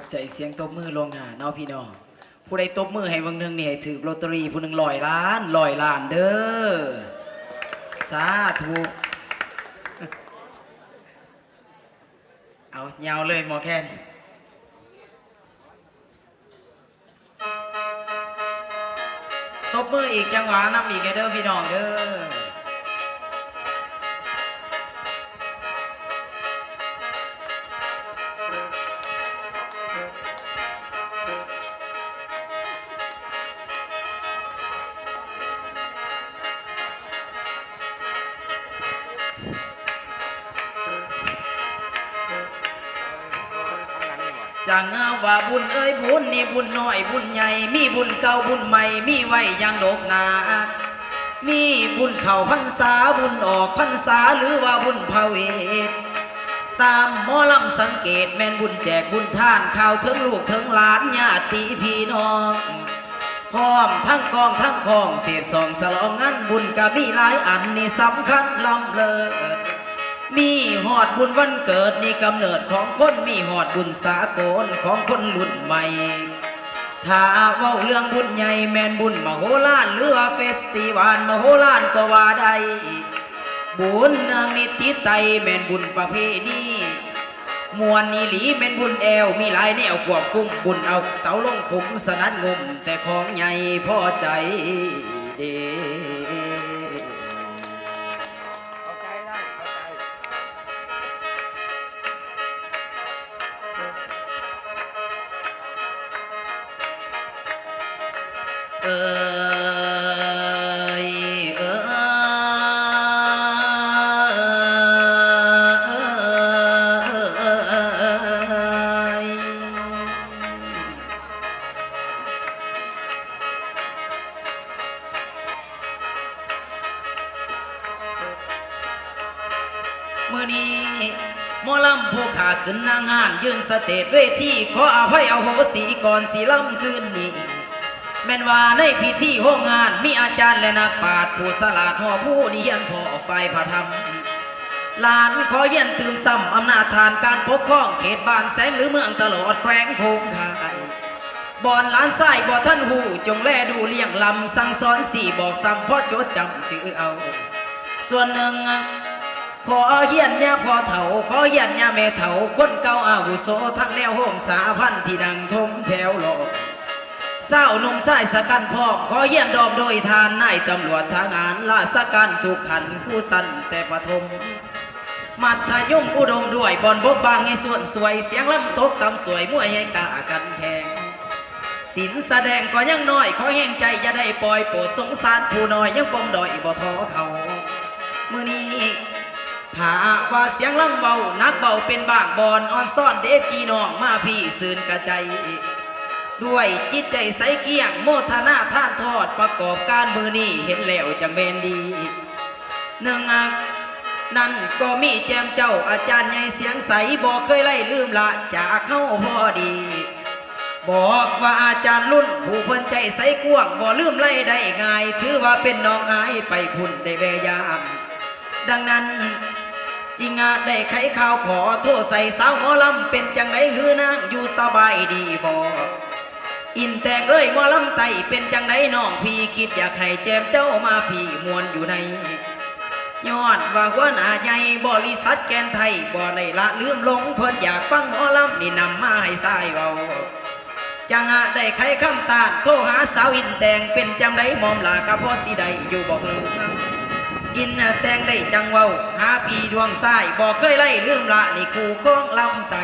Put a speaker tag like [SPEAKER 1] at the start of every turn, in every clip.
[SPEAKER 1] บใจเสียงตบมือลงหาเนาะพี่น้องผู้ใดตบมือให้บางหนึงนี่ให้ถือลอตเตอรี่ผู้หนึ่งลอยล้านลอยล้านเด้อสาธุเอายาวเลยหมอแคนตบมืออีกจังหวะนำอีกเด้อพี่น้องเด้อ จังว่าบุญเอ้ยบุญนี่บุญน้อยบุญใหญ่มีบุญเก่าบุญใหม่มีไว้อยังโดกหนามีบุญเข่าพรรษาบุญออกพรรษาหรือว่าบุญพระเวทตามหมอลำสังเกตแม่นบุญแจกบุญท่านข่าวเถึงลูกเถึงหลานญาติพี่น้องพร้อมทั้งกองทั้งคองเสียบสองสลองงั้นบุญก็มีหลายอันนี่สำคัญลำเลิศ มีหอดบุญวันเกิดนี่กำเนิดของคนมีหอดบุญสากลของคนรุ่นใหม่ถ้าเว้าเรื่องบุญใหญ่แมนบุญมโหฬารหรือเฟสติวัลมโหฬารก็ว่าได้บุญนางนิติไตแมนบุญประเพณีมวนนีหลีแมนบุญแอวมีหลายแนวควบคุมบุญเอาเสาลงขุมสนัดงมแต่ของใหญ่พอใจเด มื่อนี้มอลำผู้ขาขึ้นนางห้านยืนสเตจเวทีขออภัยเอาโหสีก่อนสีลำขึ้นนี้แม่นว่าในพิธีห้องงานมีอาจารย์และนักปราชญ์ผู้สลาดหอผู้นิยนพ่อฝ่ายพระธรรมลานขอเยียนตื่มซ้ำอำนาจทานการปกครองเขตบ้านแสงหรือเมืองตลอดแขวงโคงคายบอนหลานไส้บ่ท่านหูจงแลดูเลี้ยงลำสั่งสอนสี่บอกซ้ำเพ่อจดจำจือเอา ส่วนหนึ่ง ขอเฮียนเนี่ยพ่อเฒ่าขอเฮียนเนี่ยแม่เฒ่าคนเก่าอาวุโสทั้งแนวโฮมสาพันธ์ที่ดังทมแถวหลอกเศร้าหนุ่มสายสกันพ่อขอเยียนดอมโดยทานนายตำรวจทางานลาสกันถูกขันผู้สันแต่ปฐมมัธยมอุดมด้วยบอลบกบางให้ส่วนสวยเสียงลำตกตำสวยมวยให้กากันแข่งสินแสดงก็ยังน้อยขอแห่งใจจะได้ปล่อยโปรดสงสารผู้น้อยยังปมดอยบ่ท้อเขาาว่าเสียงลำเบานักเบาเป็นบางบอนอ่อนซ่อนเด็กพี่น้องมาพี่สื่นกระใจ ด้วยจิตใจใสเกี้ยงโมทนาท่านทอดประกอบการมือนี้เห็นแล้วจังเบนดีหนึ่งนั่นก็มีแจมเจ้าอาจารย์ใหญ่เสียงใสบอกเคยไล่ลืมละจากเข้าพอดี บอกว่าอาจารย์รุ่นผู้เพิ่นใจใสกว้างบ่ลืมไล่ได้ง่าย ถือว่าเป็นน้องอายไปพุ่นได้แวยามดังนั้น จริงอะได้ไขข่าวขอโทษใส่สาวหมอลำเป็นจังไดฮือนางอยู่สบายดีบ่อินแต่งเอ้ยหมอลำไตเป็นจังไดน้องพี่คิดอยากให้แจมเจ้ามาพี่มวนอยู่ในย้อนว่าหัวหนาใหญ่บริษัทแกนไทยบ่ได้ละลืมหลงเพิ่นอยากฟังหมอลำนี่นำมาให้สายเบาจังอะได้ไขคำตาโทรหาสาวอินแต่งเป็นจังไดหมอมลากะพอสิได้อยู่บอกเลย อินแตงได้จังเว้าหาพีดวงซ้ายบอกเคยไล่ลืมละนี่คู่ของลำไต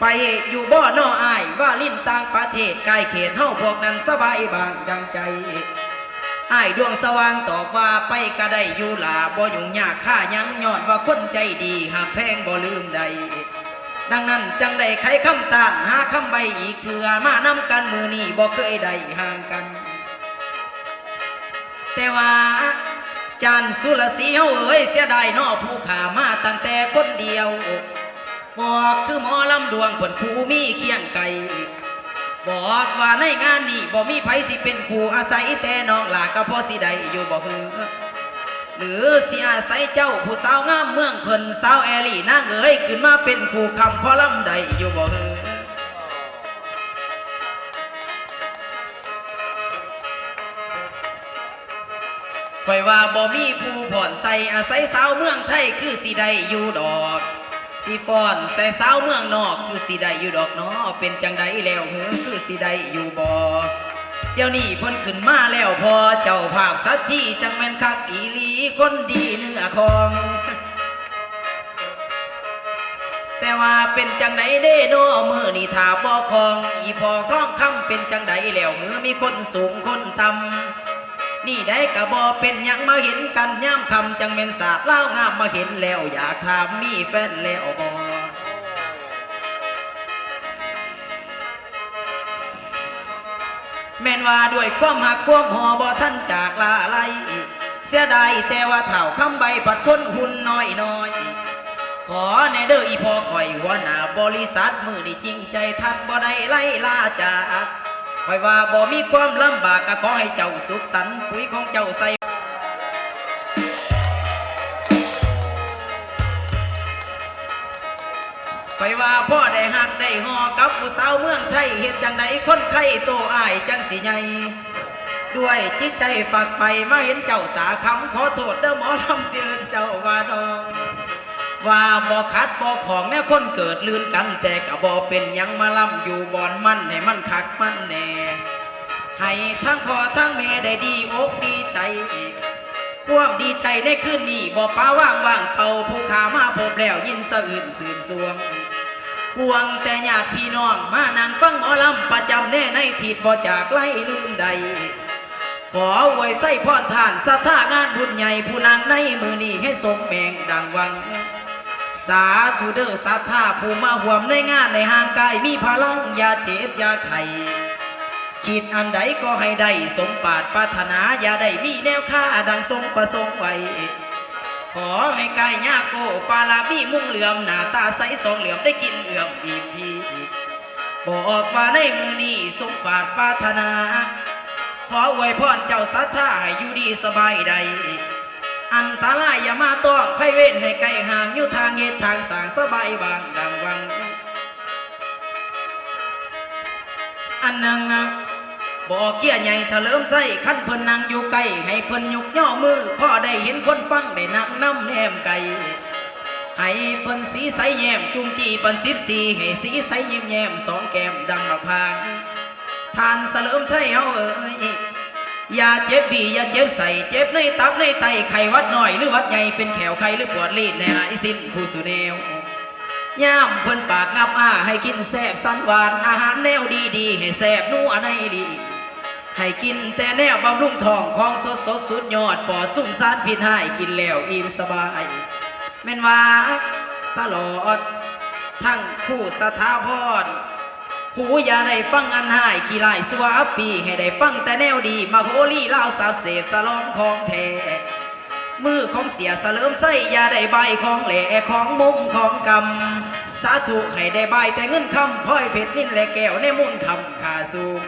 [SPEAKER 1] ไปอยู่บ่อนออายว่าลิ้นต่างประเทศใกล้เขตเฮาพวกนั้นสบายบางดังใจอายดวงสว่างตอบว่าไปก็ได้อยู่ลาบ่ยุ่งยากค่ายังยอนว่าคนใจดีหากแพงบ่ลืมใด ดังนั้นจังได้ไขคำตานหาคำใบอีกเถื่อมานำกันมือนี้บ่เคยได้ห่างกัน แต่ว่า จานสุรศรีเฮาเอ้ยเสียดายนอผู้ขามาตั้งแต่คนเดียวบอกคือหมอลำดวงผลผู้มีเคียงไก่บอกว่าในงานนี้บ่มีไผสิเป็นครูอาศัยแต่น้องหลาก็พอสิได้อยู่บ่เฮือหรือเสิอาศัยเจ้าผู้สาวงามเมืองเพิ่นสาวแอลี่นางเอ๋ยขึ้นมาเป็นครูคำพอลำได้อยู่บ่เฮือ อยว่าบ่มีผู้ผ่อนใส่อาศัยสาวเมืองไทยคือสิได้อยู่ดอกสิฟอนใส่สาวเมืองนอกคือสิได้อยู่ดอกเนาะเป็นจังใดแล้วเหือคือสิได้อยู่บ่เดี๋ยวนี้พิ่นขึ้นมาแล้วพอเจ้าภาพสัจจีจังแม่นคักอีหลีคนดีเนื้อคอง แต่ว่าเป็นจังใดเด้โนมือนี่ถาบ่คอง อีพอท้องคำเป็นจังใดแล้วเหือมีคนสูงคนต่ำ นี่ได้กระบ่เป็นยังมาเห็นกันย่ำคำจังเป็นศาสตร์เล่างามมาเห็นแล้ว อยากถามมีแฟนแล้วบ่แม่นว่าด้วยความหักความหอบ่ท่านจากลาไลเสียดายแต่ว่าเถ่าคำใบปัดคนหุ่นน้อยน้อยๆขอในเด้ออีพอคอยหัวหน้าบริษัทมือนี่จริงใจทัดบ่ได้ไล่ลาจาก คอยว่าบ่มีความลำบากก็ขอให้เจ้าสุขสันต์ปุ๋ยของเจ้าใส่คอยว่าพ่อได้หักได้หอกับผู้สาวเมืองไทยเฮ็ดจังใดคนไข้โตอ้ายจังสิใหญ่ด้วยจิตใจฝากไปมาเห็นเจ้าตาคำขอโทษเด้อหมอลำเสียนเจ้าว่าดอง ว่าบ่คัดบ่ของแน่คนเกิดลื่นกัน แต่ก็บ่เป็นยังมาลำอยู่บ่อนมันให้มันคักมันแน่ให้ทั้งพ่อทั้งแม่ได้ดีอกดีใจความดีใจในคืนนี้บ่ป้าว่างว่างเป่าผู้ขามาพบแล้วยินสะอื่นสื่นสวงห่วงแต่ญาติพี่น้องมานั่งฟังหมอลำประจำแน่ในทิศบ่จากไล่ลืมใด ขอไว้ใส่พรทานสัทธางานบุญใหญ่ผู้นางในมือนี้ให้สมแมงดังวัง สาธุเดอสัทธาผู้มาห่วมในงานในห่างกายมีพลังอย่าเจ็บอย่าไข้คิดอันใดก็ให้ได้สมปารถปรารถนาอย่าได้มีแนวค่าดังทรงประสงค์ไว้ ขอให้กายยาโกปาลามีมุ่งเหลื่อมหน้าตาใสสองเหลื่อมได้กินเอื่อมอีมพีบอกว่าในมือนี้สมปารถปรารถนา ขออวยพรเจ้าสัทธาอยู่ดีสบายใด อันตรายอย่ามาต้องไพเว้นให้ไกลห่างอยู่ทางเหตุทางสางสบายบางดังวัง อันนึ่งบอกเกี้ยใหญ่เฉลิมไส้ขั้นเพิ่นนั่งอยู่ไกลให้เพิ่นยุกย่อมือพ่อได้เห็นคนฟังได้นั่งน้ำแนมไกลให้เพิ่นสีใสแย้มจุงจีเพิ่นสิบสี่ให้สีใสยิ้มแย้มสองแก้มดังมะพร้างทานเฉลิมไส้เฮาเอ้ย ย่าเจ็บบีอย่าเจ็บใส่เจ็บในตับในไตไข้วัดหน่อย หรือวัดใหญ่เป็นแขวไข้หรือปวดลีดในหายสิ้นผู้สุแนวย่ามเพิ่นปากงับอ้าให้กินแซ่บสันหวานอาหารแนวดีๆให้แซ่บนัวในดีให้กินแต่แนวบำรุงทองของสดสดสุดยอดปอดสุ่มซานพิษให้กินแล้วอิ่มสบายแม่นว่าตลอด ทั้งผู้สถาพร หูอย่าได้ฟังอันหายขี้ลายสวาปีให้ได้ฟังแต่แนวดี มาโหรีลาวสาวเสพสลองของแท้มือของเสียสลิมไส้อย่าได้ใบของแหล่ของมุมของกำสาธุให้ได้ใบแต่เงินคำพ้อยเพชรนินและแก้วในมุ่นคำขาสูง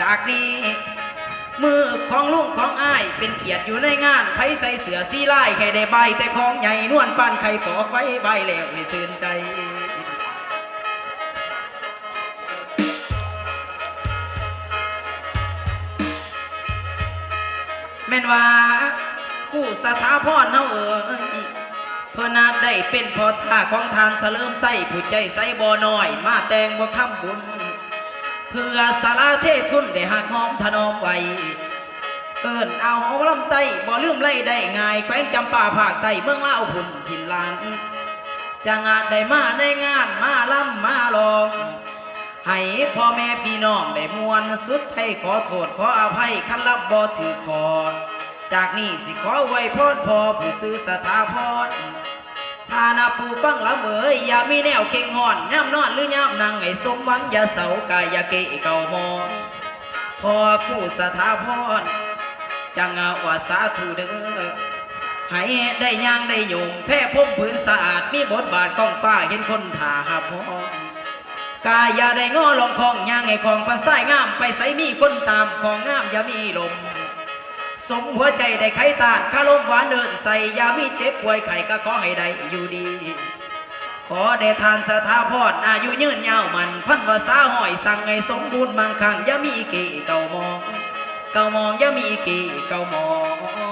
[SPEAKER 1] จากนี้ มือของลุงของอ้ายเป็นเกียรติอยู่ในงานไผใส่เสือสีไลายให้ได้ใบแต่ของใหญ่นวลปานไข่ปอกไว้ใบแล้วให้ซื่นใจ แม่นว่าผู้สถาพรเฮาเอ่ยเพื่อนาได้เป็นพอท่าของทานเสลิมใส่ผู้ใจใส่บ่อน้อย มาแต่งบ่ทำบุญ เพื่อสาราเททุนได้หักหอมถนอมไว้เอิ้นเอาหอลำไต้บ่ลืมไล่ได้ง่ายแขวงจำป่าภาคใต้เมืองลาวพุ่นถิ่นลานจะงานได้มาในงานมาล่ำมาลอง ให้พ่อแม่พี่น้องได้มวลสุดให้ขอโทษขออภัยคันรับบ่ถือคอจากนี้สิขอไว้พรพ่อผู้ซื้อสถาพรทานาผู้ฟังละเมยอย่ามีแนวเข่งหอนย่ำนอนหรือย่ำนั่งให้สมหวังอย่าเสากายอย่าเกะเก่ามองพ่อคู่สถาพรจังเอาว่าสาธุเด้อให้ได้ย่างได้ยมแพ้พมผืนสะอาดมีบทบาทกองฟ้าเห็นคนถ่าหาพอ กายอย่าได้ง้อลองของย่างให้ของพันสายงาม ไปใส่มีคนตามของงามอย่ามีลม สมหัวใจได้ไขตานคาลมหวานเดินใส่อย่ามีเจ็บป่วยไข้ก็ขอให้ได้อยู่ดี ขอได้ทานสถาพรอายุยืนยาวมัน พันวาสาห้อยสั่งให้สมบูรณ์มังคังอย่ามีเกเก่ามอง เก่ามองอย่ามีเกเก่ามอง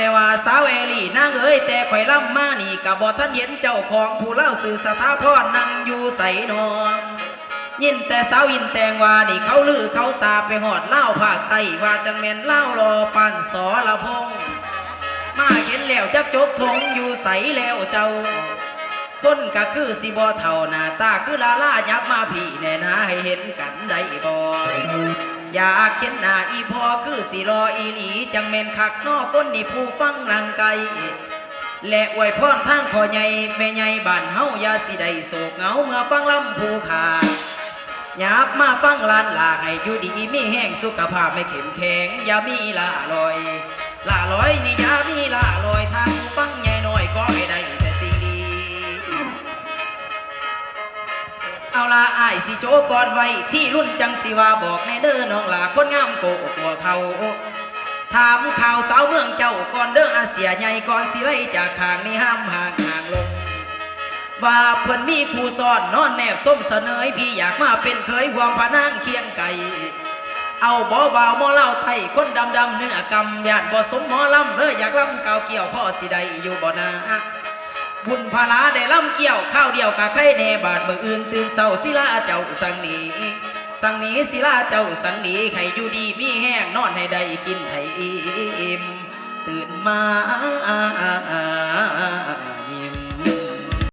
[SPEAKER 1] แต่ว่าสาวเอลี่นางเอ้ยแต่ข่อยล่ำมานี่กับบอท่านเห็นเจ้าของผู้เล่าสื่อสถาพรนั่งอยู่ใสนอนยินแต่สาวอินแตงว่านี่เขาลือเขาสาไปหอดเล่าภาคใต้ว่าจังแมนเล่ารอปันสอละพง มาเห็นแล้วจักจกทงอยู่ใสแล้วเจ้าคนก็คือสิบอเท่าหน้าตาคือลาลายับมาพี่แน่นาให้เห็นกันได้บ่ อยากเห็นหน้าอีพอคือสิรออีหลีจังแม่นคักนอกคนนี่ผู้ฟังลังไกและอวยพรทางพ่อใหญ่แม่ใหญ่บ้านเฮาอย่าสิได้โศกเหงาเมื่อฟังลำผู้ขาดหยาบมาฟังลานลาให้อยู่ดีมีแห้งสุขภาพไม่เข้มแข็งอย่ามีลาลอยลาลอยนี่อย่ามีลาลอยทาง เอาละอายสิโจก่อนไว้ที่รุ่นจังสิว่าบอกในเด้อน้องหลาคนงามโกกว่าเขาถามข่าวสาวเมืองเจ้าก่อนเด้ออาเสียใหญ่ก่อนสิไล่จากขางนี้ห้ามห่างห่างลงว่าเพิ่นมีผู้ซ่อนนอนแนบส้มเสนยพี่อยากมาเป็นเคยห่วงพระนางเคียงไก่เอาบ่บ่าวหมอเล่าไทยคนดำดำเนื้อกำยานบ่สมหมอลำเลยอยากลำเก่าเกี่ยวพ่อสิได้อยู่บ่นา บุญพลาได้ล่ำเกี่ยวข้าวเดียวกะไข่แนบาดมืออื่นตื่นเศร้าศิลาเจ้าสังหนีสังหนีศิลาเจ้าสังหนีไข่อยู่ดีมีแห้งนอนให้ได้กินให้อิ่มตื่นมา